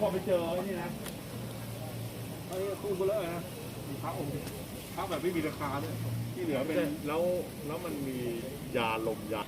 เขาก็ไปเจอไอ้นี่นะไอ้ตู้เบลอนะมีพระองค์พระแบบไม่มีราคาด้วยที่เหลือเป็น แล้วแล้วมันมียาลมยา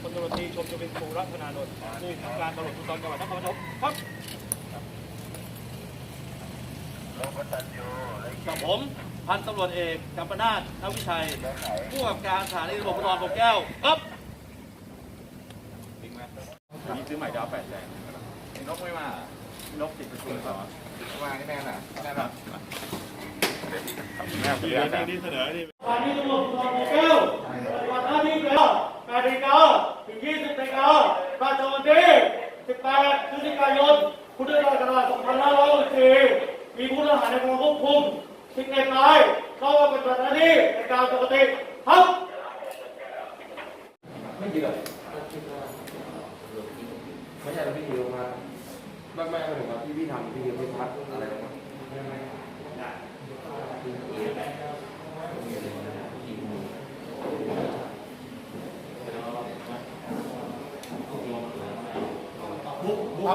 พลตำรวจตรีชมจะเป็นค รูรัตนานนท์ผู้ทำการตำรวจภูธรจังหวัดนครปฐมครับกับผมพันตำรวจเอกกัมปนาทนวิชัย ผู้กำกับการสถานีตำรวจภูธรปกแก้วครับจริงไหมนี่ซื้อใหม่ดาวแปดแสนนกไม่มานกติดประชุมต่อมาแน่น่ะแน่น่ะแม่เสียนี่นี่เสนอนี่สถานีตำรวจภูธรปกแก้วปฏิบัติหน้าที่เวลา 8นาฬิกาถึง20นาฬิกาประจำวันที่18พฤศจิกายนพุทธศักราช2564มีผู้ต้องหาในความควบคุม11รายเข้ามาปฏิบัติหน้าที่ในการปกติครับไม่ดีเลยไม่ใช่เราพี่ยิวมาไม่ไม่ไม่ถึงว่าที่พี่ทำพี่ยิวพี่พัดอะไรนะให้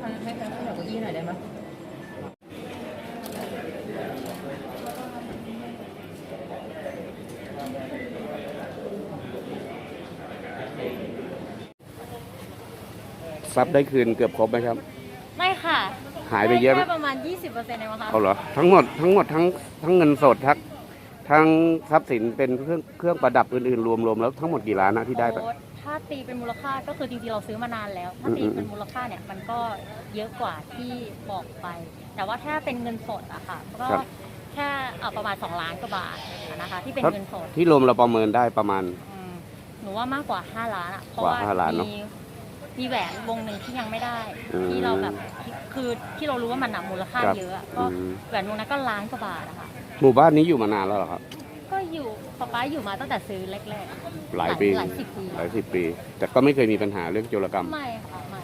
ให้ให้ขยับเก้าอี้หน่อยได้ไหม ทรัพย์ได้คืนเกือบครบไหมครับ ไม่ค่ะหายไปเยอะไหมแค่ประมาณ 20%เองมั้งคะเอาเหรอทั้งหมดทั้งหมดทั้งทั้งเงินสดทั้งทั้งทรัพย์สินเป็นเครื่องเครื่องประดับอื่นๆรวมๆแล้วทั้งหมดกี่ล้านนะที่ได้ไป โอ้ถ้าตีเป็นมูลค่าก็คือจริงๆเราซื้อมานานแล้ว ถ้าตีอืมเป็นมูลค่าเนี่ยมันก็เยอะกว่าที่บอกไป แต่ว่าถ้าเป็นเงินสดอะค่ะ ก็ครับ แค่เอาประมาณ 2 ล้านกว่าบาทนะคะ ที่เป็นครับเงินสดที่รวมเราประเมินได้ประมาณ อืมหนูว่ามากกว่า 5 ล้านอะเพราะกว่าว่าห้าล้านเนอะ มี มีแหวนวงหนึ่งที่ยังไม่ได้ อืมที่เราแบบคือที่เรารู้ว่ามันหนัมูลค่าครับเยอะอะก็อืม แหวนวงนั้นก็ล้านกว่าบาทอะค่ะหมู่บ้านนี้อยู่มานานแล้วเหรอครับ ก็อยู่ป๊าป๊าอยู่มาตั้งแต่ซื้อแรกๆหลายปี หลายสิบปีหลายสิบปี แต่ก็ไม่เคยมีปัญหาเรื่องโจรกรรม ไม่ค่ะไม่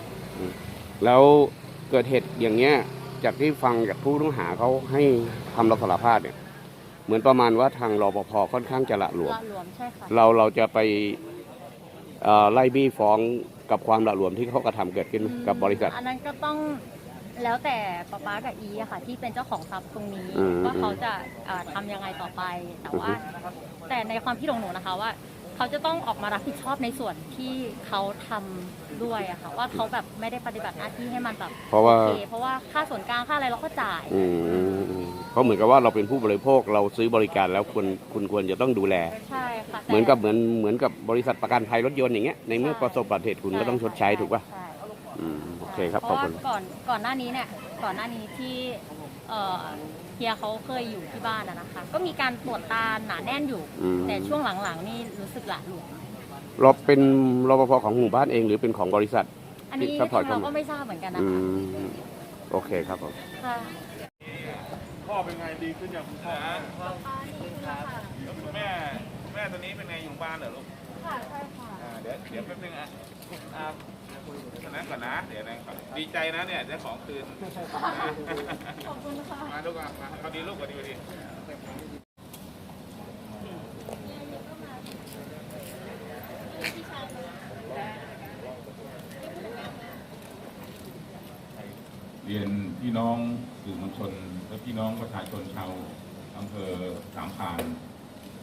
แล้วเกิดเหตุอย่างเงี้ย จากที่ฟังจากผู้ต้องหาเขาให้ทำรับสารภาพเนี่ย เหมือนประมาณว่าทางรปภค่อนข้างจะละหลวม ละรวมใช่ค่ะเราเราจะไปเอ่อไล่บี้ฟ้อง กับความละหลวมที่เขากระทำเกิดขึ้นไหมกับบริษัท อันนั้นก็ต้องแล้วแต่ป๊าป๊ากับอีอะค่ะ ที่เป็นเจ้าของทรัพย์ตรงนี้อืมว่าเขาจะเอ่อทำยังไงต่อไป แต่ว่า แต่ในความคิดของหนูนะคะว่า เขาจะต้องออกมารับผิดชอบในส่วนที่เขาทำด้วยอะค่ะ ว่าเขาแบบไม่ได้ปฏิบัติหน้าที่ให้มันแบบเพราะว่า โอเคเพราะว่าค่าส่วนกลางค่าอะไรเราก็จ่าย อืม เพราะเหมือนกับว่าเราเป็นผู้บริโภคเราซื้อบริการแล้วควรคุณควรจะต้องดูแล ใช่ค่ะแต่เหมือนกับเหมือนเหมือนกับบริษัทประกันภัยรถยนต์อย่างเงี้ยในเมื่อประสบอุบัติเหตุคุณก็ต้องชดใช้ถูกป่ะใช่อืมโอเคครับเพขอบราะว่าคุณ ก่อนก่อนหน้านี้เนี่ยก่อนหน้านี้ที่เอ่อเฮียเขาเคยอยู่ที่บ้านอะนะคะ ก็มีการตรวจตาหนาแน่นอยู่ อืม แต่ช่วงหลังๆนี่รู้สึกหละหลวมเราเป็นรปภของหมู่บ้านเองหรือเป็นของบริษัท อันนี้ที่ซัพพอร์ตเราเข้ามา ก็ไม่ทราบเหมือนกันนะอืคะมโอเคครับผม ค่ะ พ่อเป็นไงดีขึ้นอย่างคุณพ่อดีขึ้นแล้วคุณแม่แม่ตอนนี้เป็นไงอยู่บ้านเหรอลูกค่ะใช่ค่ะอ่าเดี๋ยวเดี๋ยวแป๊บนึงอะอ่านะก่อนนะเดี๋ยวนะก่อนดีใจนะเนี่ยได้ของคืนขอบคุณค่ะมาลูกอะมาเอาดีลูกก่อดีดีเรียนพี่น้องสื่อมวลชน และพี่น้องประชาชนชาวอำเภอสามพาน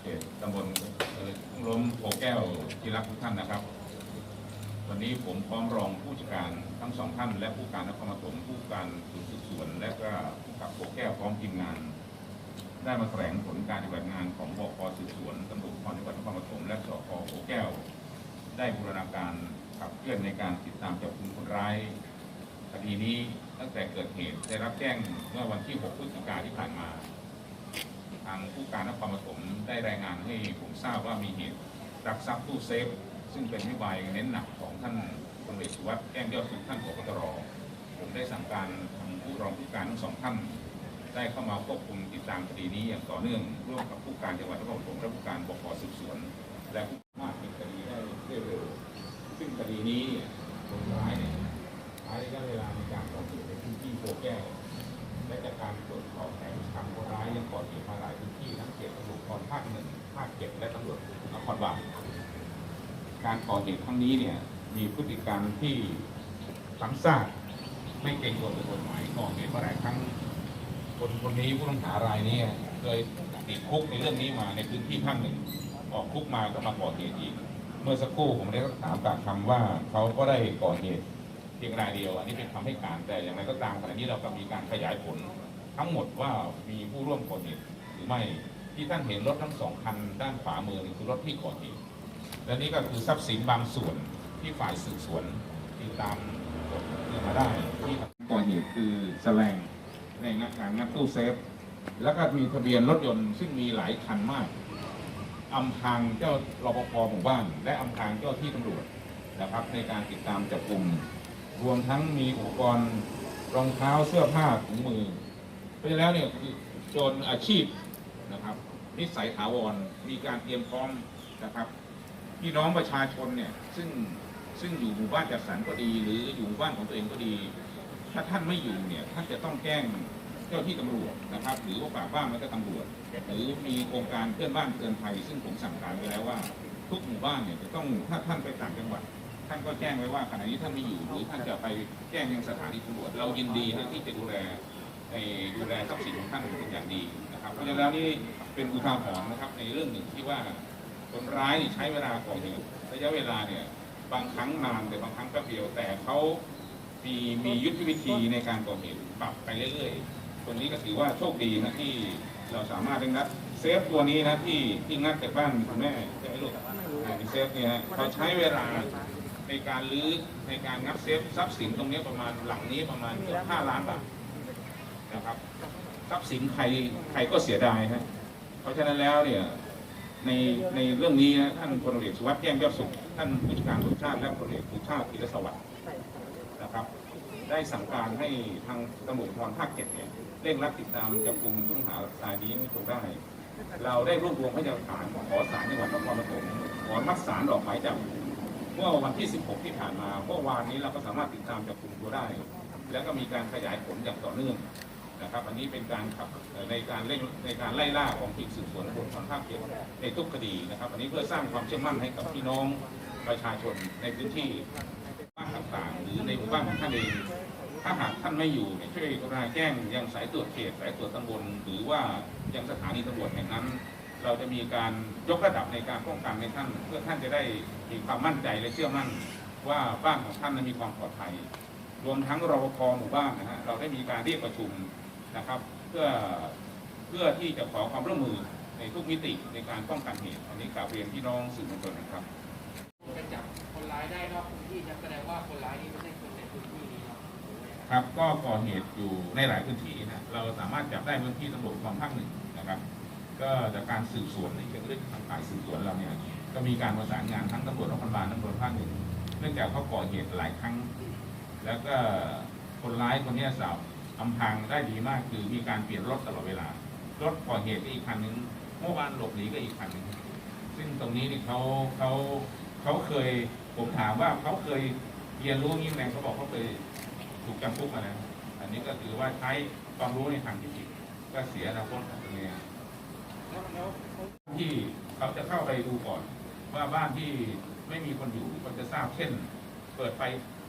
เขตตำบลเอ่อล้มโพแก้วที่รักทุกท่านนะครับ วันนี้ผมพร้อมรองผู้จัดการทั้งสองท่าน และผู้การนครปฐมผู้การศูนย์สืบสวน และก็ผู้กับโพแก้วพร้อมทีมงาน ได้มาแถลงผลการปฏิบัติงานของบกสืบสวนตำรวจภูธรจังหวัดนครปฐมและสพโพแก้ว ได้บูรณาการขับเคลื่อนในการติดตามจับกุมคนร้ายคดีนี้ ตั้งแต่เกิดเหตุได้รับแจ้งเมื่อวันที่ 6 พฤศจิกาที่ผ่านมา ทางผู้การนครปฐมได้รายงานให้ผมทราบว่ามีเหตุรักทรัพย์ตู้เซฟ ซึ่งเป็นนโยบายเน้นหนักของท่านพลเอกสุวัสด์แก้งยอดสุขท่านผบตรผมได้สั่งการทางผู้รองผู้การทั้งสองท่าน ได้เข้ามาควบคุมติดตามคดีนี้อย่างต่อเนื่องร่วมกับผู้การจังหวัดนครปฐมและผู้การบกสืบสวน และผู้มากเป็นคดีได้เร็วซึ่งคดีนี้คนร้ายเนี่ยใช้ระ ยะเวลาในการก่อเหตุในพื้นที่โพแก้วและจากการตรวจสอบแผนทางคนร้ายยังก่อเหตุมาหลายพื้นที่ทั้งเขตตำรวจภูธรภาคหนึ่งภาคเจ็ดและตำรวจนครบาลการก่อเหตุครั้งนี้เนี่ยมีพฤติกรรมที่ซ้ำซากไม่เกรงกลัวกฎหมายก่อเหตุมาหลายครั้งคนคนนี้ผู้ต้องหารายนี้เคยติดคุกในเรื่องนี้มาในพื้นที่ภาคหนึ่งออกคุกมาก็มาก่อเหตุอีก เมื่อสักครู่ผมได้ถามปากคำว่าเขาก็ได้ก่อเหตุ พียงรายเดียว อันนี้เป็นคำให้การแต่อย่างไรก็ตามขณะนี้เราก็มีการขยายผล ทั้งหมดว่ามีผู้ร่วมก่อเหตุหรือไม่ที่ท่านเห็นรถทั้งสองคันด้านขวามือคือรถที่ก่อเหตุและนี่ก็คือทรัพย์สินบางส่วนที่ฝ่ายสืบสวนติดตามมาได้ที่ก่อเหตุคือแสลงในงานการงัดตู้เซฟ แล้วก็มีทะเบียนรถยนต์ซึ่งมีหลายคันมากอำพรางเจ้ารปภหมู่บ้าน และอำพรางเจ้าที่ตำรวจนะครับในการติดตามจับกลุ่ม รวมทั้งมีอุปกรณ์รองเท้าเสื้อผ้าถุงมือ เพราะฉะนั้นแล้วเนี่ยคือจรอาชีพนะครับนิสัยถาวรมีการเตรียมพร้อมนะครับพี่น้องประชาชนเนี่ยซึ่งซึ่งอยู่หมู่บ้านจัดสรรก็ดี หรืออยู่หมู่บ้านของตัวเองก็ดี ถ้าท่านไม่อยู่เนี่ยท่านจะต้องแจ้งเจ้าที่ตำรวจนะครับ หรือว่าป่ากบ้านแล้วก็ตำรวจ หรือมีโครงการเพื่อนบ้านเตือนภัยซึ่งผมสั่งการไปแล้วว่า ทุกหมู่บ้านเนี่ยจะต้องถ้าท่านไปต่างจังหวัด ท่านก็แจ้งไว้ว่าขณะนี้ท่านไม่อยู่หรือท่านจะไปแจ้งยังสถานีตำรวจเรายินดีที่จะดูแลดูแลทรัพย์สินของท่านเป็นอย่างดีนะครับเพราะฉะนั้นแล้วนี่เป็นอุทาหรณ์นะครับในเรื่องหนึ่งที่ว่าคนร้ายใช้เวลาก่อเหตุระยะเวลาเนี่ยบางครั้งนานแต่บางครั้งแป๊บเดียวแต่เขามีมียุทธวิธีในการก่อเหตุปรับไปเรื่อยๆตรงนี้ก็ถือว่าโชคดีนะที่เราสามารถงัดเซฟตัวนี้นะที่ที่งัดจากบ้านคุณแม่ใช่ไหมลูกเซฟเนี่ยเขาใช้เวลา ในการรื้อในการงัดเซฟทรัพย์สินตรงนี้ประมาณหลังนี้ประมาณเกือบห้าล้านบาทนะครับทรัพย์สินใครใครก็เสียดายฮะเพราะฉะนั้นแล้วเนี่ยในในเรื่องนี้นะท่านพลเอกสุวัสดิ์แจ้งยอดสุขท่านผู้จัดการตำรวจชาติและพลเอกสุชาติธีรสวัสดิ์นะครับ ได้สั่งการให้ทางตำรวจภูธรภาคเจ็ดเนี่ยเร่งรัดติดตามจับกลุ่มผู้ต้องหารายนี้ให้ตัวได้ เราได้รวบรวมพยานหลักฐานขอศาลจังหวัดนครปฐมขอมัดศาลออกหมายจับ เมื่อวันที่ 16 ที่ผ่านมาเมื่อวานนี้เราก็สามารถติดตามจับกลุ่มตัวได้ แล้วก็มีการขยายผลอย่างต่อเนื่องนะครับอันนี้เป็นการขับในการเร่งในการไล่ล่าของทีมสืบสวนตำรวจภาคเจ็ดในทุกคดีนะครับ อันนี้เพื่อสร้างความเชื่อมั่นให้กับพี่น้องประชาชนในพื้นที่บ้านต่างๆหรือในหมู่บ้านของท่านเองถ้าหากท่านไม่อยู่ช่วยกรุณาแจ้งยังสายตรวจเขตสายตรวจตำบลหรือว่ายังสถานีตำรวจแห่งนั้น เราจะมีการยกระดับในการป้องกันในท่าน เพื่อท่านจะได้มีความมั่นใจและเชื่อมั่นว่าบ้านของท่านนั้นมีความปลอดภัย รวมทั้งรปภหมู่บ้านนะฮะเราได้มีการเรียกประชุมนะครับ เพื่อเพื่อที่จะขอความร่วมมือในทุกมิติในการป้องกันเหตุอันนี้กราบเรียนพี่น้องสื่อมวลชนนะครับจะจับคนร้ายได้นอกพื้นที่จะแสดงว่าคนร้ายนี่ไม่ใช่คนในพื้นที่นี้เนาะครับก็ก่อเหตุอยู่ในหลายพื้นที่นะเราสามารถจับได้พื้นที่ตำรวจกองภาคหนึ่งนะครับ ก็จากการสืบสวนในเรื่องทางฝ่ายสืบสวนเราเนี่ยก็มีการประสานงานทั้งตำรวจนครบาลตำรวจภาคหนึ่งเนื่องจากเขาก่อเหตุหลายครั้ง แล้วก็คนร้ายคนนี้สาวอำพรางได้ดีมากคือมีการเปลี่ยนรถตลอดเวลารถก่อเหตุก็อีกคันหนึ่งเมื่อวานหลบหนีก็อีกคันหนึ่งซึ่งตรงนี้นี่เขาเขาเขาเคยผมถามว่าเขาเคยเรียนรู้งี้ไหมเขาบอกเขาเคยถูกจำคุกมาแล้วอันนี้ก็ถือว่าใช้ความรู้ในทางที่ผิดก็เสียอนาคตของตัวเอง ที่เขาจะเข้าไปดูก่อน ว่าบ้านที่ไม่มีคนอยู่ก็จะทราบเช่น เปิดไฟ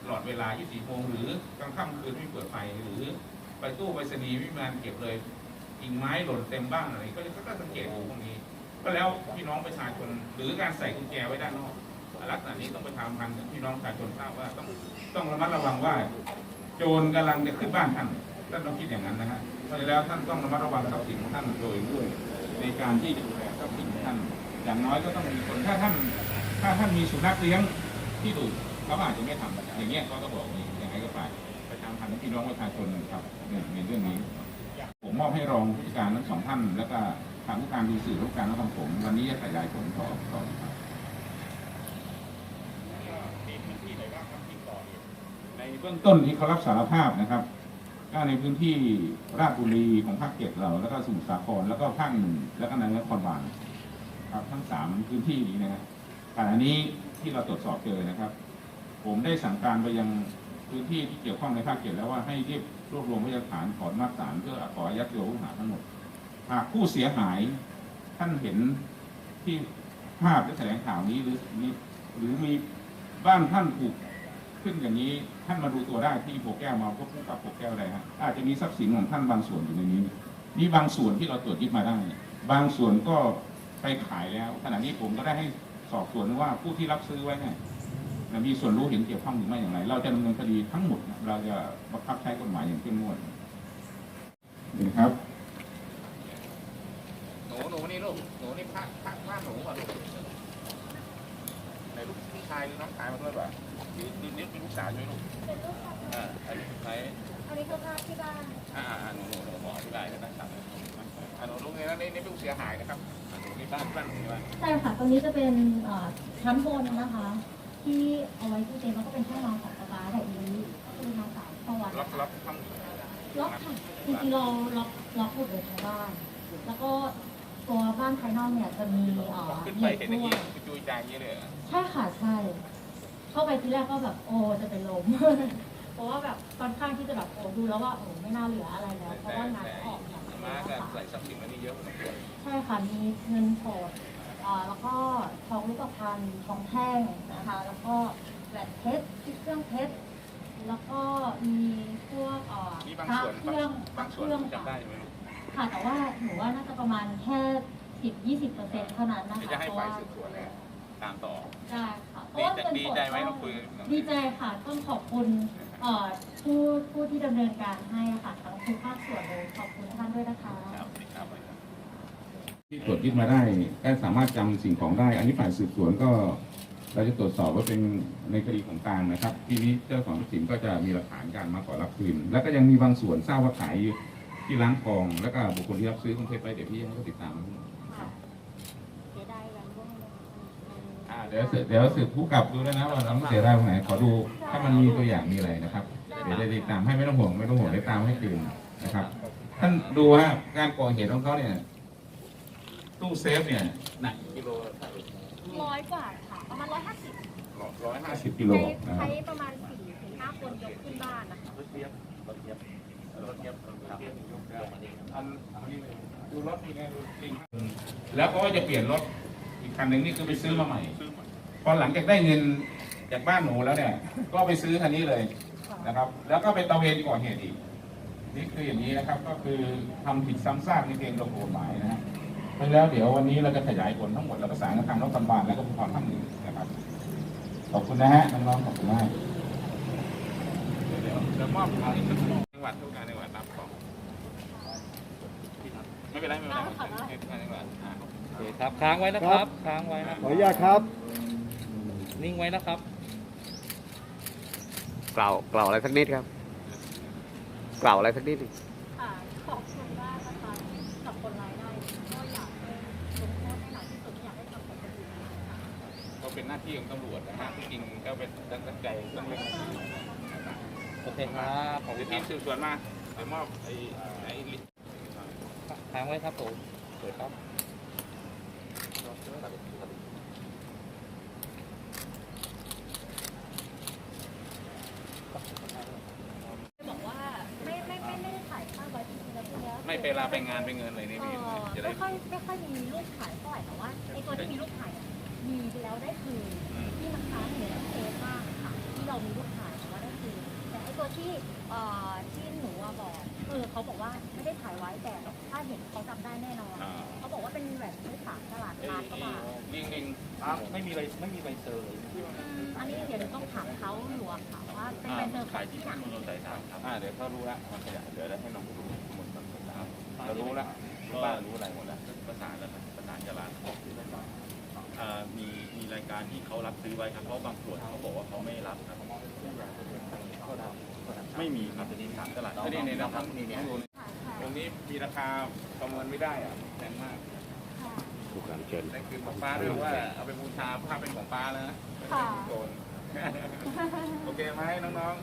ตลอดเวลา 24 โมง หรือกลางค่ำคืนไม่เปิดไฟหรือไปตู้ไปรษณีย์ไม่มานเก็บเลยกิ่งไม้หล่นเต็มบ้านอะไรก็จะก็สังเกตดูพวกนี้ ก็แล้วพี่น้องประชาชนหรือการใส่กุญแจไว้ด้านนอกลักษณะนี้ต้องไปทำพันพี่น้องประชาชนทราบว่าต้องต้องระมัดระวังว่า โจรกำลังจะขึ้นบ้านท่านท่านต้องคิดอย่างนั้นนะฮะเพราะฉะนั้นแล้วท่านต้องระมัดระวังทรัพย์สินของท่านโดยด้วย ในการที่จะดูแลทรัพย์สินของท่าน อย่างน้อยก็ต้องมีคนถ้าท่านถ้าท่านมีสุนัขเลี้ยงที่ดุเขาอาจจะไม่ทำอย่างเงี้ยเขาก็บอกนี่อย่างไรก็ไปประชาพันธ์ให้พี่น้องประชาชนนะครับในในเรื่องนี้ ผมมอบให้รองผู้จัดการทั้งสองท่าน แล้วก็ทางผู้การดูสื่อและผู้การและทางผม วันนี้จะขยายผลต่อต่อนะครับในเบื้องต้นที่เขารับสารภาพนะครับ ก็ในพื้นที่ราชบุรีของภาคเจ็ดเรา แล้วก็สมุทรสาครแล้วก็ภาคหนึ่งแล้วก็ในนครบาลครับทั้งสามพื้นที่นี้นะครับขณะนี้ที่เราตรวจสอบเจอนะครับ ผมได้สั่งการไปยังพื้นที่ที่เกี่ยวข้องในภาคเจ็ดแล้วว่าให้รีบรวบรวมพยานฐานขออนุมัดศาลเพื่อขออายัดตัวผู้หาทั้งหมด หากผู้เสียหายท่านเห็นที่ภาพและแถลงข่าวนี้หรือมีหรือมีบ้านท่านถูก ขึ้นอย่างนี้ท่านมาดูตัวได้ที่โปแก้วมาพบกับโปแก้วได้ฮะอาจจะมีทรัพย์สินของท่านบางส่วนอยู่ในนี้มีบางส่วนที่เราตรวจยึดมาได้ บางส่วนก็ไปขายแล้ว ขณะนี้ผมก็ได้ให้สอบสวนว่าผู้ที่รับซื้อไว้เนี่ยมีส่วนรู้เห็นเกี่ยวข้องหรือไม่อย่างไร เราจะดำเนินคดีทั้งหมด เราจะบังคับใช้กฎหมายอย่างเข้มงวดนี่นะครับหนูหนูนี่ลูกหนูนี่ผ้าผ้าผ้าหนูป่ะลูกไหนลูกพี่ชายหรือน้องชายมาด้วยป่ะ นี่นี่นี่เป็นลูกสาวใช่ไหมลูกอ่าอันนี้ใครอันนี้คือภาพที่บ้านอ่าอ่าหนูหนูหนูบอกที่บ้านนะครับอ่าหนูลูกนี่นะนี่นี่เป็นผู้เสียหายนะครับอ่าหนูนี่บ้านบ้านหนูนี่บ้านใช่ค่ะตรงนี้จะเป็นเอ่อชั้นบนนะคะ ที่เอาไว้ที่เต็นท์แล้วก็เป็นห้องนอนของป๊าป๊าแบบนี้ก็คือน้องสาวเข้าวัดล็อกล็อกทล็อกค่ะจริงๆเราล็อกล็อกหมดเลยทั้งบ้าน แล้วก็ตัวบ้านภายนอกเนี่ยจะมีเอ่อำขึ้นเหไปล็กเห็นอย่างด้วนี้ยกระจุยใจอย่างนี้เลยเหรอใช่ค่ะใช่ เข้าไปทีแรกก็แบบโอ้จะเป็นลม เพราะว่าแบบค่อนข้างที่จะแบบโอ้ดูแล้วว่าโอ้ไม่น่าเหลืออะไรแล้ว เพราะว่าน้ำออกอย่างมาก็เงี้ยใส่ค่ะทรัพย์สินมันนี่เยอะพอสมควรใช่ค่ะมีเงินสดอ่าแล้วก็ทองรูปพรรณทองแท่งนะคะแล้วก็แหวนเพชรที่เครื่องเพชรแล้วก็มีพวกเอ่อมีบางพระส่วนเครื่องพบาระงเคส่วนรื่องจำได้ค่ะไหมลูกค่ะแต่ว่าหนูว่าน่าจะประมาณแค่สิบยี่สิบเปอร์เซ็นต์เท่านั้นนะเดี๋ยวคะจะให้เพราะฝ่ายว่าสืบสวนเนี่ยตามต่อ ได้ค่ะ เพดีราะว่าใจเงินดีสดใจไหมก็ต้องคุยกับดีใจค่ะ ต้องขอบคุณเอ่อผู้ผู้ที่ดำเนินการให้ค่ะทั้งทุกภาคส่วนเลยขอบคุณท่านด้วยนะคะ ครับครับ ที่ตรวจยึดมาได้ก็สามารถจำสิ่งของได้ อันนี้ฝ่ายสืบสวนก็ เราจะตรวจสอบว่าเป็นในคดีของกลางนะครับ ทีนี้เจ้าของทรัพย์สินก็จะมีหลักฐานการมาขอรับคืน แล้วก็ยังมีบางส่วนทราบว่าขายอยู่ที่ร้านทอง แล้วก็บุคคลที่รับซื้อคงเทปไปเดี๋ยวพี่ยังไม่ได้ติดตามนะครับ ค่ะเสียดายวันพวกนี้ อ่า เดี๋ยวสืบเดี๋ยวสืบผู้กลับดูแล้วนะว่าเราเสียได้ตรงไหนขอดูถ้ามันมีตัวอย่างมีอะไรนะครับเดี๋ยวจะติดตามให้ไม่ต้องห่วงไม่ต้องห่วงได้ตามให้คืนนะครับ ท่านดูว่าการก่อเหตุของเขาเนี่ยตู้เซฟเนี่ยหนักกิโลร้อยกว่าค่ะ ประมาณร้อยห้าสิบร้อยห้าสิบกิโลใช้นะครับใช้ประมาณสี่ถึงห้าคนยกขึ้นบ้านนะคะอันดูรถยังไงดูจริงแล้วก็จะเปลี่ยนรถอีกคันหนึ่งนี่คือไปซื้อมาใหม่ พอหลังจากได้เงินจากบ้านหนูแล้วเนี่ย ก็ไปซื้อคันนี้เลยนะครับ แล้วก็ไปตระเวนก่อเหตุอีกนี่คืออย่างนี้นะครับ ก็คือทำผิดซ้ำซากในเกณฑ์กฎหมายนะฮะเพราะฉะนั้นแล้วเดี๋ยววันนี้เราจะขยายผลทั้งหมดแล้วประสานกับทางรัฐบาลและก็ผู้ความภาคหนึ่งนะครับ ขอบคุณนะฮะน้องๆขอบคุณมากเดี๋ยวเดี๋ยวมอบของอีกสักจังหวัดทุกงานจังหวัดรับของไม่เป็นไรไม่เป็นไรทุกงานจังหวัดอ่าโอเคครับค้างไว้นะครับค้างไว้นะขออนุญาตครับ นิ่งไว้นะครับ กล่าวกล่าวอะไรสักนิดครับ กล่าวอะไรสักนิดหนึ่งค่ะขอบคุณมากนะคะกับคนรายได้ก็อยากให้ลงโทษให้หนักที่สุดไม่อยากให้ทำกับคนอื่นนะคะก็เป็นหน้าที่ของตำรวจนะฮะที่จริงก็เป็นตั้งใจต้องเล่นโอเคครับขอบเดี๋คุยวณคทีรับมสืบสวนมาเดี๋ยวมอบไอ้ไอ้ลิสต์ค้างไว้ครับผมเปิดครับ บอกว่าไม่ไม่ไม่ไม่ได้ถ่ายภาพไว้จริงๆ แล้วพวกเนี้ยไม่ไปลาไปงานไปเงินอะไรนี่เอพี่อจะได้ไม่ค่อยไม่ค่อยมีรูปถ่ายเท่าไหร่แต่ว่าไอ้ตัวที่มีรูปถ่ายอะมีแล้วได้คืนที่มันค้างอยู่ในเซฟมากค่ะที่เรามีรูปถ่ายแต่ว่าได้คืนแต่ไอ้ตัวที่เอ่อที่หนูอะบอกเออเขาบอกว่าไม่ได้ถ่ายไว้แต่ถ้าเห็นเขาจำได้แน่นอนอ่าเขาบอกว่าเป็นแหวนที่สามตลาดล้านกว่าบาทลิงลิงไม่มีอะไรไม่มีใบเซอร์เลยอืมอันนี้เดี๋ยวหนูต้องถามเขาอยู่อะค่ะว่าเป็นใบเซอร์ของที่ไหนนนท์สายสามครับ อ่าเดี๋ยวเขารู้ละมันขยะเดี๋ยวได้ให้น้องดูหมดมันนะครับเรารู้ละรู้บ้านรู้อะไรหมดแล้วประสานแล้วครับประสานกับร้านอ่ามีมีรายการ ที่เขารับซื้อไว้ครับเพราะบางส่วนเขาบอกว่าเขาไม่รับครับไม่มีครับจะดีสามตลาดนี่นี่นะครับนี่นี่ตรงนี้มีราคาประเมินไม่ได้อะแพงมากทุกการเชิญนั่นคือของป้าด้วยว่าเอาไปบูชาภาพเป็นของป้าแล้วนะไม่ใช่ของโจรโอเคไหมน้องๆ